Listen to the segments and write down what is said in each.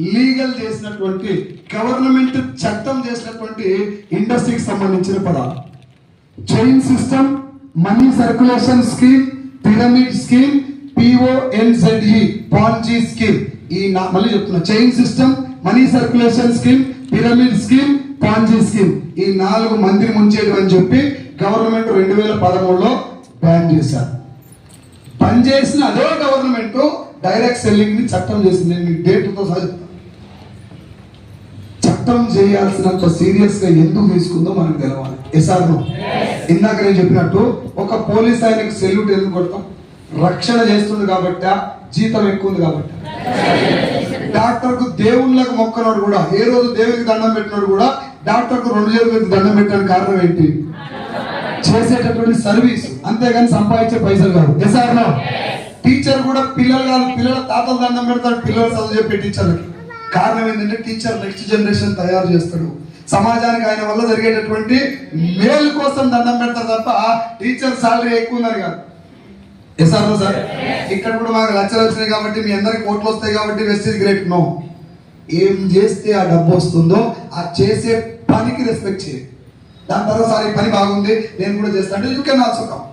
Legal చేసినటువంటి government చట్టం చేసినటువంటి ఇండస్ట్రీకి సంబంధించిన పదాలు chain system money circulation scheme pyramid scheme PONZE Ponzi scheme. ఈ నా- మళ్ళీ చెప్తున్నా. Chain system money circulation scheme pyramid scheme Ponzi scheme. ఈ నాలుగు మందిని ముంచేయడం అని చెప్పి గవర్నమెంట్ రెండు వేల పదమూడులో బ్యాన్ చేశారు. పనిచేసిన అదే గవర్నమెంట్ డైరెక్ట్ సెల్లింగ్ని చట్టం చేసింది. మీకు డేట్తో సహా చట్టం చేయాల్సినంత సీరియస్గా ఎందుకు తీసుకుందో మనకు తెలవాలి. ఎసార్ను ఇందాక నేను చెప్పినట్టు ఒక పోలీస్ ఆయనకు సెల్యూట్ ఎందుకు కొడతాం? రక్షణ చేస్తుంది కాబట్టి జీతం ఎక్కువ ఉంది కాబట్టి. డాక్టర్కు దేవుళ్ళకు మొక్కనోడు కూడా ఏ రోజు దేవునికి దండం పెట్టినోడు కూడా డాక్టర్కు రెండు చేతులకు దండం పెట్టడానికి కారణం ఏంటి? చేసేటటువంటి సర్వీస్ అంతేగాని సంపాదించే పైసలు కాదు. ఎసార్నో టీచర్ కూడా పిల్లలు కాదు పిల్లల తాతలు దండం పెడతాడు పిల్లలు చదువు చెప్పే టీచర్లకి కారణం ఏంటంటే టీచర్ నెక్స్ట్ జనరేషన్ తయారు చేస్తాడు. సమాజానికి ఆయన వల్ల జరిగేటటువంటి మేలు కోసం దండం పెడతారు తప్ప టీచర్ సాలరీ ఎక్కువ ఉందని కాదు. ఎస్ఆర్ సార్ ఇక్కడ కూడా మాకు లక్షలు వచ్చినాయి కాబట్టి మీ అందరికి కోట్లు వస్తాయి కాబట్టి వెస్ట్ ఇస్ గ్రేట్ నో ఏం చేస్తే ఆ డబ్బు వస్తుందో ఆ చేసే పనికి రెస్పెక్ట్ చేయండి దాని తర్వాత సార్ ఈ పని బాగుంది నేను కూడా చేస్తాను అంటే యూ కెన్ ఆల్సో కమ్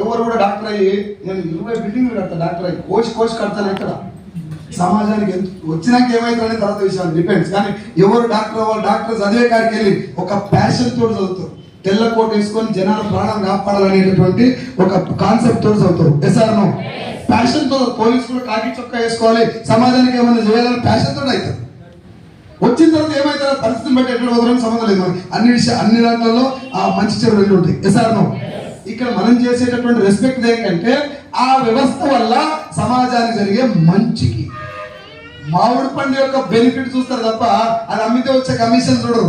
ఎవరు కూడా డాక్టర్ అయ్యి నేను ఇరవై బిల్డింగ్లు కడతా డాక్టర్ అయ్యి కోచ్ కోచ్ కడతాను ఎక్కడ సమాజానికి ఎంత వచ్చినాక ఏమవుతారనే తర్వాత విషయాలు డిపెండ్స్ కానీ ఎవరు డాక్టర్ వాళ్ళు డాక్టర్ చదివే కాడికి వెళ్ళి ఒక ప్యాషన్ తోటి చదువుతారు. తెల్ల కోట్ వేసుకొని జనాల ప్రాణం కాపాడాలనేటటువంటి ఒక కాన్సెప్ట్ తోటి చదువుతారు. ఎస్ఆర్ నో ప్యాషన్తో పోలీసు కూడా కాకి చొక్కా వేసుకోవాలి. సమాజానికి ఏమైనా చేయాలని ప్యాషన్ తోడు అవుతారు. వచ్చిన తర్వాత ఏమైతే పరిస్థితిని బట్టి ఎక్కడ పోతారని సంబంధం లేదు అన్ని విషయాలు అన్ని దాంట్లో ఆ మంచి చెడు రెండు ఉంటాయి. ఎస్ఆర్ నో ఇక్కడ మనం చేసేటటువంటి రెస్పెక్ట్ ఏంటంటే ఆ వ్యవస్థ వల్ల సమాజానికి జరిగే మంచికి. మామిడి పండు యొక్క బెనిఫిట్ చూస్తారు తప్ప అది అమ్మితే వచ్చే కమిషన్ చూడరు.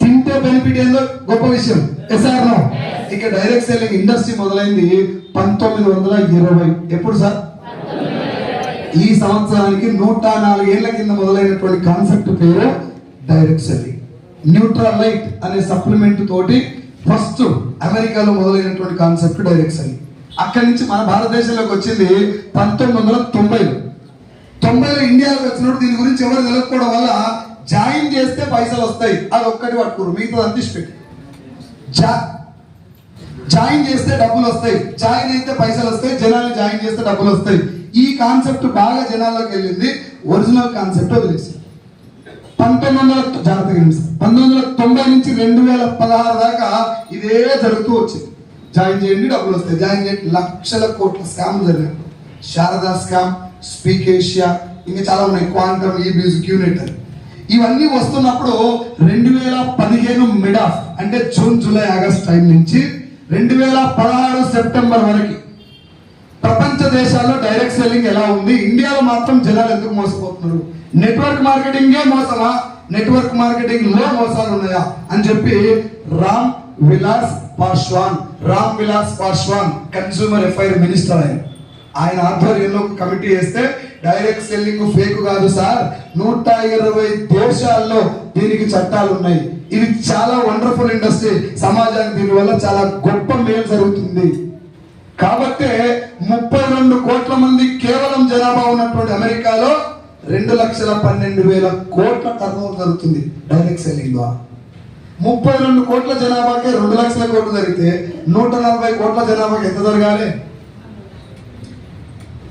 తింటే బెనిఫిట్ ఏందో గొప్ప విషయం. ఎస్ఆర్ నో ఇక డైరెక్ట్ సెల్లింగ్ ఇండస్ట్రీ మొదలైంది పంతొమ్మిది వందల ఇరవై. ఎప్పుడు సార్? ఈ సంవత్సరానికి నూట నాలుగేళ్ళ కింద మొదలైనటువంటి కాన్సెప్ట్ పేరు డైరెక్ట్ సెల్లింగ్ న్యూట్రల్ లైట్ అనే సప్లిమెంట్ తోటి ఫస్ట్ అమెరికాలో మొదలైనటువంటి కాన్సెప్ట్ డైరెక్ట్ సెల్లింగ్ అక్కడి నుంచి మన భారతదేశంలోకి వచ్చింది పంతొమ్మిది వందల తొంభైలో. తొంభైలో ఇండియాకి వచ్చినప్పుడు దీని గురించి ఎవరు తెలియకపోవడం వల్ల జాయిన్ చేస్తే పైసలు వస్తాయి. అది ఒక్కటి పట్టుకోరు. మిగతా అంతిష్ జా జాయిన్ చేస్తే డబ్బులు వస్తాయి. జాయిన్ అయితే పైసలు వస్తాయి. జనాలు జాయిన్ చేస్తే డబ్బులు వస్తాయి. ఈ కాన్సెప్ట్ బాగా జనాల్లోకి వెళ్ళింది. ఒరిజినల్ కాన్సెప్ట్ వదిలేసి పంతొమ్మిది వందల జాగ్రత్తగా పంతొమ్మిది వందల తొంభై నుంచి రెండు వేల పదహారు దాకా ఇదే జరుగుతూ వచ్చింది. జాయిన్ చేయండి డబ్బులు వస్తాయి. జాయిన్ చేయండి. లక్షల కోట్ల స్కామ్ జరిగినప్పుడు శారదా స్కామ్ స్పీక్ ఏషియా ఇంకా చాలా ఉన్నాయి. క్వాంటమ్ ఈ బీజ్ క్యూనెట్ అని ఇవన్నీ వస్తున్నప్పుడు రెండు వేల పదిహేను మిడ్ ఆఫ్ అంటే జూన్ జూలై ఆగస్ట్ టైం నుంచి రెండు వేల పదహారు సెప్టెంబర్ వరకు ప్రపంచ దేశాల్లో డైరెక్ట్ సెల్లింగ్ ఎలా ఉంది? ఇండియాలో మాత్రం జనాలు ఎందుకు మోసపోతున్నారు? నెట్వర్క్ మార్కెటింగే మోసమా? నెట్వర్క్ మార్కెటింగ్లో మోసాలు ఉన్నాయా? అని చెప్పి Ram Vilas Paswan Ram Vilas Paswan consumer affairs minister ఆయన ఆయన ఆధ్వర్యంలో కమిటీ వేస్తే డైరెక్ట్ సెల్లింగ్ ఫేక్ కాదు సార్. నూట ఇరవై దేశాల్లో దీనికి చట్టాలు ఉన్నాయి. ఇది చాలా వండర్ఫుల్ ఇండస్ట్రీ. సమాజానికి దీనివల్ల చాలా గొప్ప మేలు జరుగుతుంది. కాబట్టి ముప్పై రెండు కోట్ల మంది కేవలం జనాభా ఉన్నటువంటి అమెరికాలో రెండు లక్షల పన్నెండు వేల కోట్ల టర్నోవర్ జరుగుతుంది డైరెక్ట్ సెల్లింగ్ ద్వారా. ముప్పై రెండు కోట్ల జనాభాకి రెండు లక్షల కోట్లు జరిగితే నూట నలభై కోట్ల జనాభాకి ఎంత జరగాలి?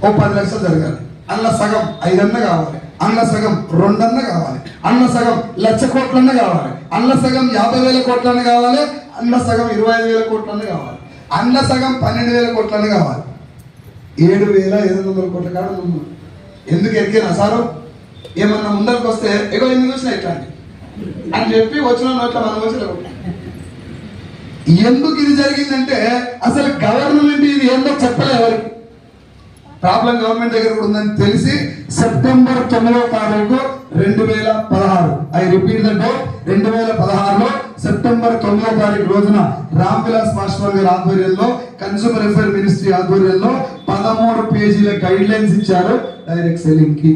ఓ పది లక్షలు జరగాలి. అన్న సగం ఐదన్న కావాలి. అన్న సగం రెండన్న కావాలి. అన్న సగం లక్ష కోట్లన్న కావాలి. అన్న సగం యాభై వేల కోట్లన్న కావాలి. అన్న సగం ఇరవై ఐదు వేల కోట్లన్న కావాలి. అన్న సగం పన్నెండు వేల కోట్లన్న కావాలి. ఏడు వేల ఐదు వందల కోట్ల కాడ ముందు. ఎందుకు ఎక్కినా సారు? ఏమన్నా ముందరికి వస్తే ఎగో ఎందుకు చూసినా ఇట్లాంటి అని చెప్పి వచ్చిన నోట్ల మనం వచ్చి ఎందుకు ఇది జరిగిందంటే అసలు గవర్నమెంట్ ఇది ఏందో చెప్పలే ఎవరికి. ప్రాబ్లం గవర్నమెంట్ దగ్గర కూడా ఉందని తెలిసి సెప్టెంబర్ తొమ్మిదవ తారీఖు రెండు వేల పదహారు. ఐ రిపీట్ ద రెండు వేల పదహారులో సెప్టెంబర్ తొమ్మిదవ తారీఖు రోజున రామ్ విలాస్ పాస్వాన్ గారి ఆధ్వర్యంలో కన్సూమర్ అఫేర్ మినిస్ట్రీ ఆధ్వర్యంలో పదమూడు పేజీల గైడ్ లైన్స్ ఇచ్చారు డైరెక్ట్ సెల్లింగ్కి.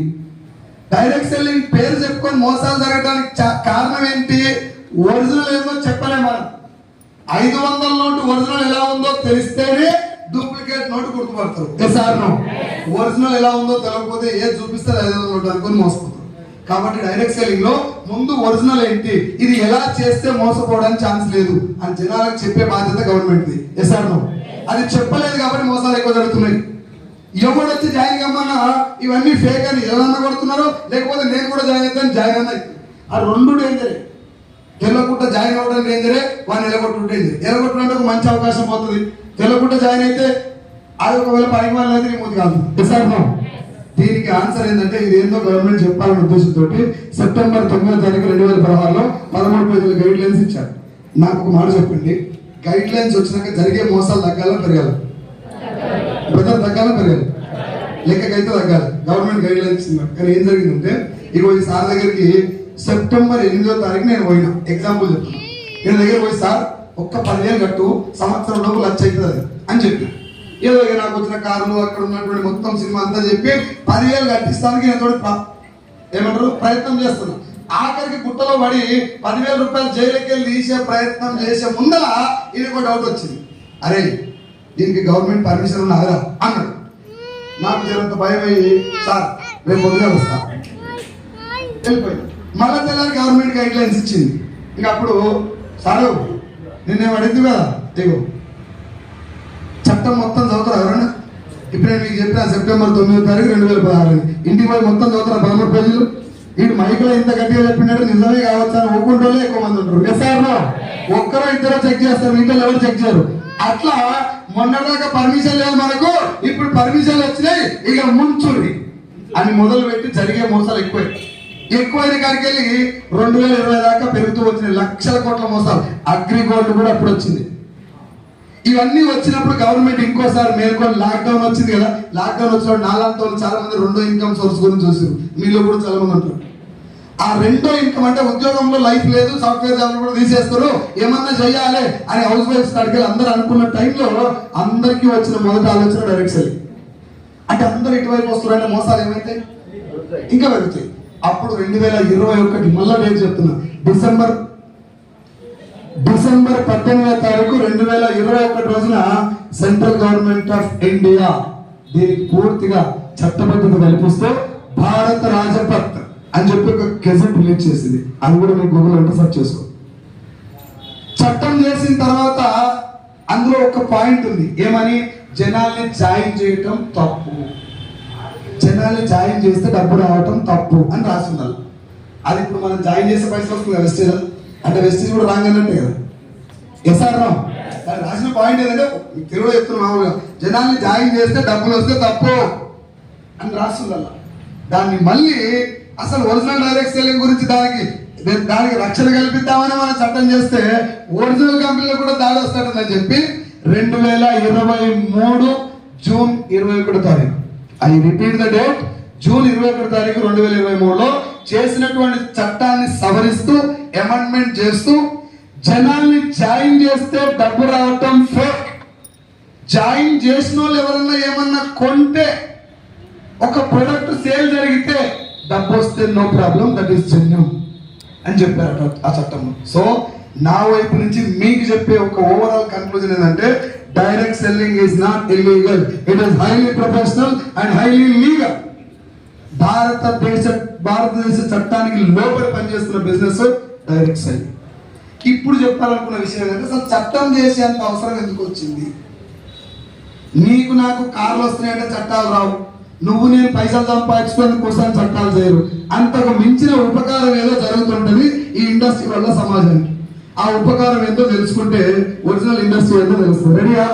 డైరెక్ట్ సెల్లింగ్ పేరు చెప్పుకొని మోసాలు జరగడానికి కారణం ఏంటి? ఒరిజినల్ ఏందో చెప్పలేము మనం. ఐదు వందల నోటు ఒరిజినల్ ఎలా ఉందో తెలిస్తేనే డూప్లికేట్ నోటు గుర్తుపడతారు ఒరిజినల్ ఎలా ఉందో తెలియకపోతే ఏది చూపిస్తే ఐదు వందల నోటు అనుకొని మోసపోతారు కాబట్టి డైరెక్ట్ సెల్లింగ్లో ముందు ఒరిజినల్ ఏంటి ఇది ఎలా చేస్తే మోసపోవడానికి ఛాన్స్ లేదు అని జనాలకు చెప్పే బాధ్యత గవర్నమెంట్ ఎస్ ఆర్ నో అది చెప్పలేదు కాబట్టి మోసాలు ఎక్కువ జరుగుతున్నాయి. ఎవడు వచ్చి జాయిన్ కమ్మన్నా ఇవన్నీ ఫేక్ అని ఎవరన్నా కొడుతున్నారు లేకపోతే నేను కూడా జాయిన్ అవుతాను జాయిన్ అన్నా. ఆ రెండు డేంజరే తెల్లగుట్ట జాయిన్ అవ్వడం డేంజరే వాడిని ఎలగొట్టు డేంజర్ ఒక మంచి అవకాశం పోతుంది. తెల్లగుట్ట జాయిన్ అయితే అది ఒకవేళ పనికి వాళ్ళది అయితే రిమూవ్ కాదు. సార్ దీనికి ఆన్సర్ ఏంటంటే ఇది ఏందో గవర్నమెంట్ చెప్పాలనే ఉద్దేశంతో సెప్టెంబర్ తొమ్మిదో తారీఖు రెండు వేల పదహారులో పదమూడు పేజీల గైడ్ లైన్స్ ఇచ్చారు. నాకు ఒక మాట చెప్పండి. గైడ్ లైన్స్ వచ్చినాక జరిగే మోసాలు తగ్గాలో పెరగాలి? బ్రదర్ తగ్గాలో పెరగాలి? లెక్కకైతే తగ్గాలి? గవర్నమెంట్ గైడ్ లైన్స్ ఇచ్చింది కానీ ఏం జరిగిందంటే ఇగో ఈ సార్ దగ్గరికి సెప్టెంబర్ ఎనిమిదో తారీఖు నేను పోయినా. ఎగ్జాంపుల్ చెప్తున్నా. నేను దగ్గర పోయి సార్ ఒక్క పదివేలు కట్టు. సంవత్సరం లోపు లక్ష అవుతుంది అని చెప్పి ఏదో నాకు వచ్చిన కార్లు అక్కడ ఉన్నటువంటి మొత్తం సినిమా అంతా చెప్పి పదివేలు కట్టిస్తానికి నేను ఏమంటారు? ప్రయత్నం చేస్తున్నా. ఆఖరికి గుట్టలో పడి పదివేల రూపాయలు జైలుకి వెళ్ళి తీసే ప్రయత్నం చేసే ముందర ఇది ఒక డౌట్ వచ్చింది. అరే దీనికి గవర్నమెంట్ పర్మిషన్ ఉన్నదా అన్నాడు. నాకు జరంత భయం అయ్యి సార్ రేపు పొద్దుగా వస్తా. వెళ్ళిపోయింది మళ్ళీ తెల్లారి గవర్నమెంట్ గైడ్ లైన్స్ ఇచ్చింది. ఇంక అప్పుడు సారు నిన్నేం అడిగింది కదా? దిగు చట్టం మొత్తం చదువుతారు ఎవరన్నా? ఇప్పుడు నేను మీకు చెప్పిన సెప్టెంబర్ తొమ్మిదో తారీఖు రెండు వేల పదహారు ఇంటికి పోయి మొత్తం చదువుతారు పదమూడు పేజీలు వీడు మైకులో ఇంత గట్టిగా చెప్పినట్టు నిజమే కావచ్చు అని ఒక్కుంటోళ్ళే ఎక్కువ మంది ఉంటారు. ఎస్ఆర్లో ఒక్కరో ఇద్దరు చెక్ చేస్తారు ఇంట్లో ఎవరు చెక్ చేయరు. అట్లా మొన్నటిదాకా పర్మిషన్ లేదు మనకు ఇప్పుడు పర్మిషన్ వచ్చినాయి ఇక ముంచుడి. అని మొదలు పెట్టి జరిగే మోసాలు ఎక్కువై. ఎక్కువైన కాడికి వెళ్ళి రెండు వేల ఇరవై దాకా పెరుగుతూ వచ్చినాయి లక్షల కోట్ల మోసాలు. అగ్రిగోల్డ్ కూడా అప్పుడు వచ్చింది. ఇవన్నీ వచ్చినప్పుడు గవర్నమెంట్ ఇంకోసారి మేల్కొని లాక్డౌన్ వచ్చింది కదా. లాక్డౌన్ వచ్చినప్పుడు నాలాంటి చాలా మంది రెండో ఇన్కమ్ సోర్స్ గురించి చూసారు మీలో కూడా చాలా మంది ఉంటారు. ఆ రెండో ఇన్కమ్ అంటే ఉద్యోగంలో లైఫ్ లేదు సాఫ్ట్వేర్ జాబ్ కూడా తీసేస్తారు. ఏమన్నా చేయాలి అని హౌస్ వైఫ్స్ స్టార్ట్ అందరూ అనుకున్న టైంలో అందరికీ వచ్చిన మొదటి ఆలోచన డైరెక్ట్ సెల్ అంటే అందరు ఇటువైపు వస్తున్నారంటే మోసాలు ఏమైతే ఇంకా పెరుగుతాయి. అప్పుడు రెండు వేల ఇరవై ఒకటి మళ్ళా డేట్ చెప్తున్నా. డిసెంబర్ డిసెంబర్ పద్దెనిమిదవ తారీఖు రెండు వేల ఇరవై ఒకటి రోజున సెంట్రల్ గవర్నమెంట్ ఆఫ్ ఇండియా దీనికి పూర్తిగా చట్టబద్ధత కల్పిస్తూ భారత రాజపత్ అని చెప్పి ఒక గెజెట్ రిలీజ్ చేసింది. అది కూడా మీరు గూగుల్ అంటే సెర్చ్ చేసుకో. చట్టం చేసిన తర్వాత అందులో ఒక పాయింట్ ఉంది. ఏమని? జనాల్ని జాయిన్ చేయటం తప్పు. జనాల్ని జాయిన్ చేస్తే డబ్బు రావటం తప్పు అని రాసి ఉండాలి. అది ఇప్పుడు మనం జాయిన్ చేసే పైసలు వస్తుంది కదా అంటే వెస్టేజ్ కూడా రాంగ్ అన్నట్టే కదా. ఎస్ఆర్ రావు దాని రాసిన పాయింట్ ఏంటంటే తెలుగులో చెప్తున్నా మామూలుగా జనాల్ని జాయిన్ చేస్తే డబ్బులు వస్తే తప్పు అని రాస్తుందల్లా. దాన్ని మళ్ళీ అసలు ఒరిజినల్ డైరెక్ట్ సెల్లింగ్ గురించి దానికి దానికి రక్షణ కల్పిద్దామని మనం చట్టం చేస్తే ఒరిజినల్ కంపెనీలో కూడా దాడి వస్తాడని చెప్పి రెండు వేల ఇరవై మూడు జూన్ ఇరవై ఒకటో తారీఖు. I repeat the date June ఇరవై ఒకటో తారీఖు రెండు వేల ఇరవై మూడులో చేసినటువంటి చట్టాన్ని సవరిస్తూ అమెండ్మెంట్ చేస్తూ జనాల్ని జాయిన్ చేస్తే డబ్బు రావటం ఫేక్ జాయిన్ చేసిన వాళ్ళు ఎవరన్నా ఏమన్నా కొంటే ఒక ప్రొడక్ట్ సేల్ జరిగితే డబ్బు వస్తే no problem that is genuine అని చెప్పారు ఆ చట్టంలో సో నా వైపు నుంచి మీకు చెప్పే ఒక ఓవరాల్ కన్క్లూజన్ ఏంటంటే direct selling is not illegal it is highly professional and highly legal భారతదేశ భారతదేశ చట్టానికి లోపల పనిచేస్తున్న బిజినెస్ డైరెక్ట్ అయ్యి ఇప్పుడు చెప్పాలనుకున్న విషయం ఏంటంటే అసలు చట్టం చేసేంత అవసరం ఎందుకు వచ్చింది? నీకు నాకు కార్లు వస్తున్నాయంటే చట్టాలు రావు. నువ్వు నేను పైసలు సంపాదించుకునే కోసం చట్టాలు చేయరు. అంతకు మించిన ఉపకారం ఏదో జరుగుతుంటది ఈ ఇండస్ట్రీ వల్ల సమాజానికి. ఆ ఉపకారం ఏందో తెలుసుకుంటే ఒరిజినల్ ఇండస్ట్రీ ఏందో తెలుస్తుంది. రెడీయా